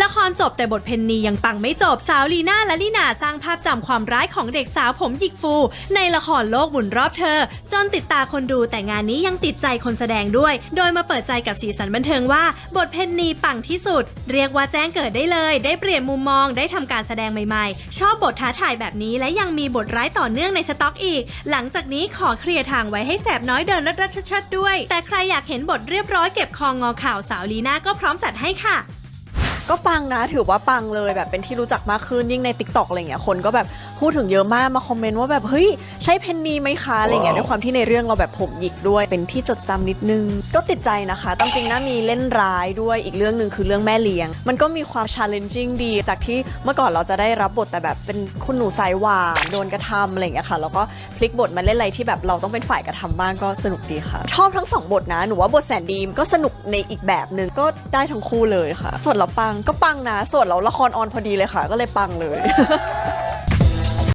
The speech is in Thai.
ละครจบแต่บทเพนนียังปังไม่จบสาวลีน่าและลีนาสร้างภาพจำความร้ายของเด็กสาวผมหยิกฟู ในละครโลกหมุนรอบเธอ จนติดตาคนดูแต่งานนี้ยังติดใจคนแสดงด้วย โดยมาเปิดใจกับสีสันบันเทิงว่า บทเพนนีปังที่สุด เรียกว่าแจ้งเกิดได้เลย ได้เปลี่ยนมุมมองได้ทำการแสดงใหม่ๆ ชอบบทท้าทายแบบนี้และยังมีบทร้ายต่อเนื่องในสต็อกอีก หลังจากนี้ขอเคลียร์ทางไว้ให้แสบน้อยเดินรัดๆชัดด้วย แต่ใครอยากเห็นบทเรียบร้อยเก็บคองงอข่าวสาวลีน่าก็พร้อมจัดให้ค่ะ ก็ปังนะ ถือว่าปังเลยแบบเป็นที่รู้จักมากขึ้นยิ่งใน t ิ k t o k อะไรเงี้ยคนก็แบบพูดถึงเยอะมากมาคอมเมนต์ว่าแบบเฮ้ยใช่เพนนีไหมคะอะไรเงี้ยด้วยความที่ในเรื่องเราแบบผมหยิกด้วยเป็นที่จดจำนิดนึง ก็ติดใจนะคะตามจริงนะมีเล่นร้ายด้วยอีกเรื่องหนึ่งคือเรื่องแม่เลี้ยง มันก็มีความ challenging ดี จากที่เมื่อก่อนเราจะได้รับบทแต่แบบเป็นคุณหนูสายหวานโดนกระทำอะไรเงี้ยค่ะแล้วก็พลิกบทมาเล่นอะไรที่แบบเราต้องเป็นฝ่ายกระทำบ้างก็สนุกดีค่ะ ชอบทั้งสองบทนะหนูว่าบทแสนดีมก็สนุกในอีกแบบหนึ่งก็ได้ทั้งคู่เลยค่ะส่วนเราปังก็ปังนะส่วนเราละครออนพอดีเลยค่ะ ก็เลยปังเลย